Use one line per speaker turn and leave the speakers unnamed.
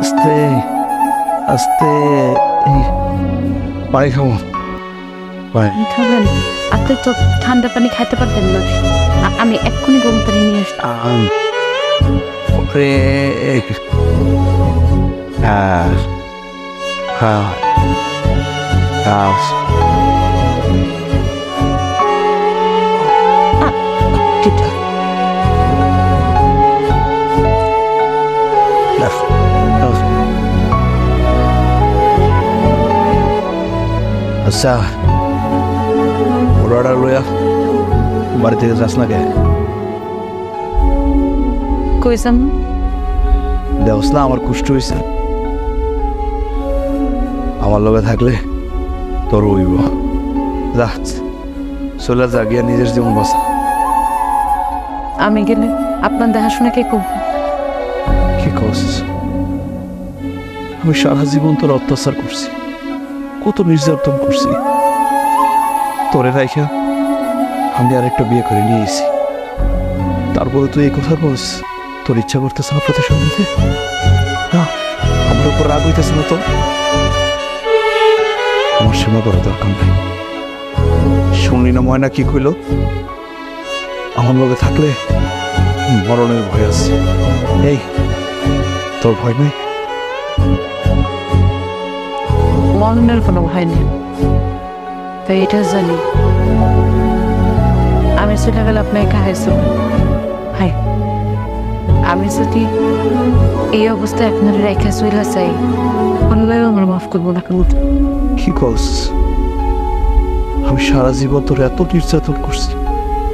আস্তে আস্তে পানি খাব পানি
খাবেন আপনি তো ঠান্ডা পানি খাইতে পারবেন না। আমি এক্ষুনি গরম পানি নিয়ে আসছি।
হ্যাঁ হ্যাঁ হ্যাঁ আচ্ছা ওরা লইয়া বাড়ি থেকে যাস না কে?
কইসাম
দেওস না আমার কুষ্ঠ হয়েছে আমার লগে থাকলে তোর হইব। যা চলে যা গিয়া নিজের জীবন বাঁচা।
আমি গেলে আপনার দেখাশোনা কে করবে
কি করছিস আমি সারা জীবন তোর অত্যাচার করছি। কত নির্যাতন করছি। তোরে রাইখা, আমি আর একটা বিয়ে করে নিয়ে এসি তারপরে তুই এই কথা বস তোর ইচ্ছা করতেছে না প্রতিশোধ নিতে? না, আমার উপর রাগ হইতেছে না তো। আমার সীমা করা দরকার নাই। শুনলি না ময়না কি কইল? আমার লগে থাকলে মরণের ভয় আছে। এই, তোর ভয় নেই?
মরণের কোনো ভয় নেই। তো এটা জানি। আমি চলে গেলে আপনাকে হাইছো হাই। আমি যদি এই অবস্থায় আপনার রেখা চলে চাই কোনোভাবে আমার মাফ করব না
কি কস? আমি সারা জীবন তোর এত নির্যাতন করছি।